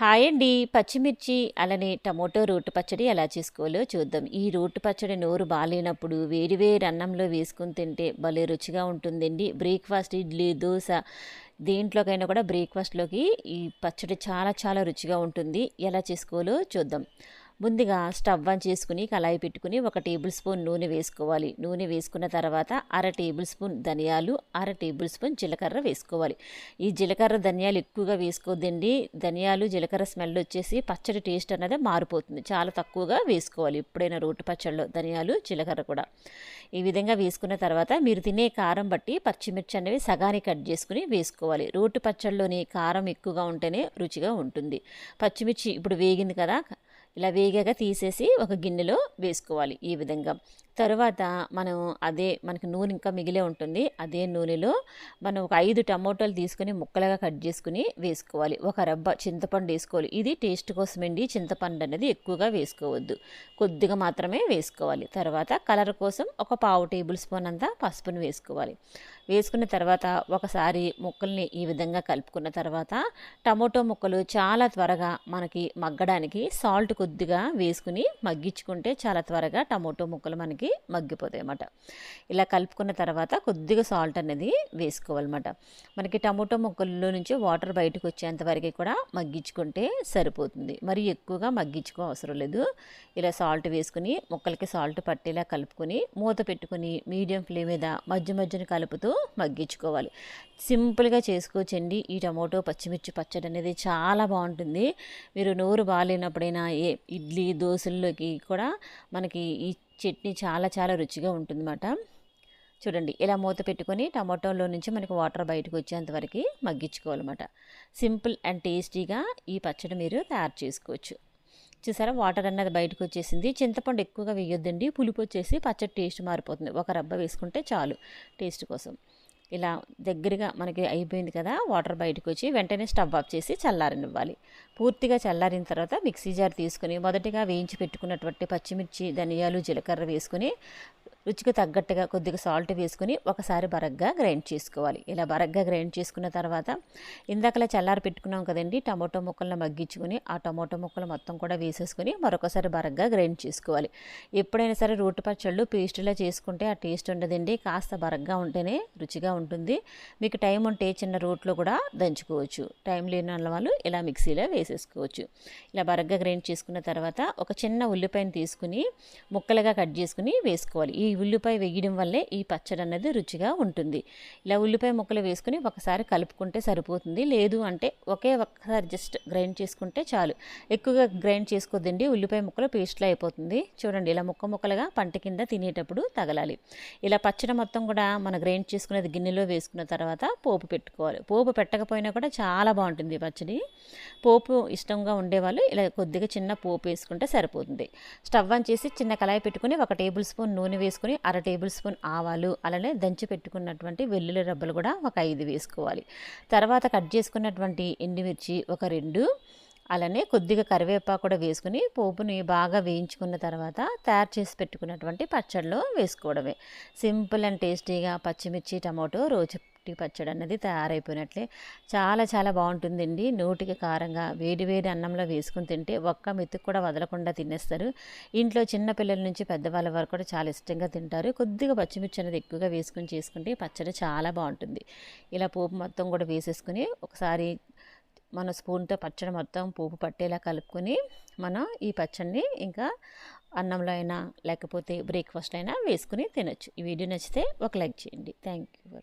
Hi అండి. పచ్చిమిర్చి అలానే టమోటో రోటు పచ్చడి ఎలా చేసుకోవాలో చూద్దాం. ఈ రోటు పచ్చడి నోరు బాగాలేనప్పుడు వేడి వేరు అన్నంలో వేసుకుని తింటే భలే రుచిగా ఉంటుందండి. బ్రేక్ఫాస్ట్ ఇడ్లీ దోశ దేంట్లోకైనా కూడా బ్రేక్ఫాస్ట్లోకి ఈ పచ్చడి చాలా చాలా రుచిగా ఉంటుంది. ఎలా చేసుకోవాలో చూద్దాం. ముందుగా స్టవ్ ఆన్ చేసుకుని కళాయి పెట్టుకుని ఒక టేబుల్ స్పూన్ నూనె వేసుకోవాలి. నూనె వేసుకున్న తర్వాత అర టేబుల్ స్పూన్ ధనియాలు అర టేబుల్ స్పూన్ జీలకర్ర వేసుకోవాలి. ఈ జీలకర్ర ధనియాలు ఎక్కువగా వేసుకోవద్దండి ధనియాలు జీలకర్ర స్మెల్ వచ్చేసి పచ్చడి టేస్ట్ అనేది మారిపోతుంది. చాలా తక్కువగా వేసుకోవాలి ఎప్పుడైనా రోటి పచ్చళ్ళు ధనియాలు జీలకర్ర కూడా. ఈ విధంగా వేసుకున్న తర్వాత మీరు తినే కారం బట్టి పచ్చిమిర్చి అనేవి సగానికి కట్ చేసుకుని వేసుకోవాలి. రోటి పచ్చళ్ళలోని కారం ఎక్కువగా ఉంటేనే రుచిగా ఉంటుంది. పచ్చిమిర్చి ఇప్పుడు వేగింది కదా ఇలా వేగాక తీసేసి ఒక గిన్నెలో వేసుకోవాలి ఈ విధంగా. తర్వాత మనం అదే మనకి నూనె ఇంకా మిగిలే ఉంటుంది. అదే నూనెలో మనం ఒక ఐదు టమోటాలు తీసుకుని ముక్కలుగా కట్ చేసుకుని వేసుకోవాలి. ఒక రబ్బ చింతపండు వేసుకోవాలి. ఇది టేస్ట్ కోసమండి చింతపండు అనేది ఎక్కువగా వేసుకోవద్దు. కొద్దిగా మాత్రమే వేసుకోవాలి. తర్వాత కలర్ కోసం ఒక పావు టేబుల్ స్పూన్ అంతా పసుపును వేసుకోవాలి. వేసుకున్న తర్వాత ఒకసారి ముక్కల్ని ఈ విధంగా కలుపుకున్న తర్వాత టమోటో ముక్కలు చాలా త్వరగా మనకి మగ్గడానికి సాల్ట్ కొద్దిగా వేసుకుని మగ్గించుకుంటే చాలా త్వరగా టమోటో ముక్కలు మనకి మగ్గిపోతాయి అన్నమాట ఇలా కలుపుకున్న తర్వాత కొద్దిగా సాల్ట్ అనేది వేసుకోవాలన్నమాట. మనకి టమోటో ముక్కల్లో నుంచి వాటర్ బయటకు వచ్చేంత వరకు కూడా మగ్గించుకుంటే సరిపోతుంది. మరి ఎక్కువగా మగ్గించుకో అవసరం లేదు. ఇలా సాల్ట్ వేసుకుని ముక్కలకి సాల్ట్ పట్టేలా కలుపుకొని మూత పెట్టుకుని మీడియం ఫ్లేమ్ మీద మధ్య మధ్యన కలుపుతూ మగ్గించుకోవాలి. సింపుల్గా చేసుకోవచ్చండి. ఈ టమోటో పచ్చిమిర్చి పచ్చడి అనేది చాలా బాగుంటుంది. మీరు నోరు బాగాలేనప్పుడైనా ఏ ఇడ్లీ దోశల్లోకి కూడా మనకి ఈ చట్నీ చాలా చాలా రుచిగా ఉంటుందన్నమాట. చూడండి ఇలా మూత పెట్టుకొని టమాటోలో నుంచి మనకి వాటర్ బయటకు వచ్చేంతవరకు మగ్గించుకోవాలన్నమాట. సింపుల్ అండ్ టేస్టీగా ఈ పచ్చడి మీరు తయారు చేసుకోవచ్చు. చూసారా వాటర్ అన్నది బయటకు వచ్చేసింది. చింతపండు ఎక్కువగా వేయొద్దండి. పులుపు వచ్చేసి పచ్చడి టేస్ట్ మారిపోతుంది. ఒక రబ్బ వేసుకుంటే చాలు టేస్ట్ కోసం. ఇలా దగ్గరగా మనకి అయిపోయింది కదా వాటర్ బయటకు వచ్చి వెంటనే స్టవ్ ఆఫ్ చేసి చల్లారనివ్వాలి. పూర్తిగా చల్లారిన తర్వాత మిక్సీ జార్ తీసుకుని మొదటిగా వేయించి పెట్టుకున్నటువంటి పచ్చిమిర్చి ధనియాలు జీలకర్ర వేసుకుని రుచికి తగ్గట్టుగా కొద్దిగా సాల్ట్ వేసుకుని ఒకసారి బరగ్గా గ్రైండ్ చేసుకోవాలి. ఇలా బరగ్గా గ్రైండ్ చేసుకున్న తర్వాత ఇందాకలా చల్లారి పెట్టుకున్నాం కదండి టమాటో ముక్కలను మగ్గించుకొని ఆ టమాటో ముక్కలు మొత్తం కూడా వేసేసుకొని మరొకసారి బరగ్గా గ్రైండ్ చేసుకోవాలి. ఎప్పుడైనా సరే రోటి పచ్చళ్ళు పేస్టులా చేసుకుంటే ఆ టేస్ట్ ఉండదండి కాస్త బరగ్గా ఉంటేనే రుచిగా ఉంటుంది. మీకు టైం ఉంటే చిన్న రోట్లో కూడా దంచుకోవచ్చు. టైం లేని వాళ్ళు ఇలా మిక్సీలో వేసేసుకోవచ్చు. ఇలా బరగ్గా గ్రైండ్ చేసుకున్న తర్వాత ఒక చిన్న ఉల్లిపాయను తీసుకుని ముక్కలుగా కట్ చేసుకుని వేసుకోవాలి. ఈ ఉల్లిపాయ వేయడం వల్లే ఈ పచ్చడి అన్నది రుచిగా ఉంటుంది. ఇలా ఉల్లిపాయ ముక్కలు వేసుకుని ఒకసారి కలుపుకుంటే సరిపోతుంది. లేదు అంటే ఒకే ఒక్కసారి జస్ట్ గ్రైండ్ చేసుకుంటే చాలు. ఎక్కువగా గ్రైండ్ చేసుకోద్దండి ఉల్లిపాయ ముక్కలు పేస్ట్లో అయిపోతుంది. చూడండి ఇలా ముక్క ముక్కలుగా పంట కింద తినేటప్పుడు తగలాలి. ఇలా పచ్చడి మొత్తం కూడా మన గ్రైండ్ చేసుకునేది గిన్నెలో వేసుకున్న తర్వాత పోపు పెట్టుకోవాలి. పోపు పెట్టకపోయినా కూడా చాలా బాగుంటుంది పచ్చడి. పోపు ఇష్టంగా ఉండేవాళ్ళు ఇలా కొద్దిగా చిన్న పోపు వేసుకుంటే సరిపోతుంది. స్టవ్ ఆన్ చేసి చిన్న కళాయి పెట్టుకుని ఒక టేబుల్ స్పూన్ నూనె వేసుకుని వేసుకుని అర టేబుల్ స్పూన్ ఆవాలు అలానే దంచి పెట్టుకున్నటువంటి వెల్లుల్లి రబ్బలు కూడా ఒక ఐదు వేసుకోవాలి. తర్వాత కట్ చేసుకున్నటువంటి ఎండుమిర్చి ఒక రెండు అలానే కొద్దిగా కరివేపాకు కూడా వేసుకుని పోపుని బాగా వేయించుకున్న తర్వాత తయారు చేసి పెట్టుకున్నటువంటి పచ్చడిలో వేసుకోవడమే. సింపుల్ అండ్ టేస్టీగా పచ్చిమిర్చి టమాటో రోజు పచ్చడి అన్నది తయారైపోయినట్లే. చాలా చాలా బాగుంటుందండి. నోటికి కారంగా వేడి వేడి అన్నంలో వేసుకుని తింటే ఒక్క మెతుకు కూడా వదలకుండా తినేస్తారు. ఇంట్లో చిన్న పిల్లల నుంచి పెద్దవాళ్ళ వరకు కూడా చాలా ఇష్టంగా తింటారు. కొద్దిగా పచ్చిమిర్చి అనేది ఎక్కువగా వేసుకుని చేసుకుంటే పచ్చడి చాలా బాగుంటుంది. ఇలా పోపు మొత్తం కూడా వేసేసుకుని ఒకసారి మన స్పూన్తో పచ్చడి మొత్తం పోపు పట్టేలా కలుపుకొని మనం ఈ పచ్చడిని ఇంకా అన్నంలో అయినా లేకపోతే బ్రేక్ఫాస్ట్ అయినా వేసుకుని తినొచ్చు. ఈ వీడియో నచ్చితే ఒక లైక్ చేయండి. Thank you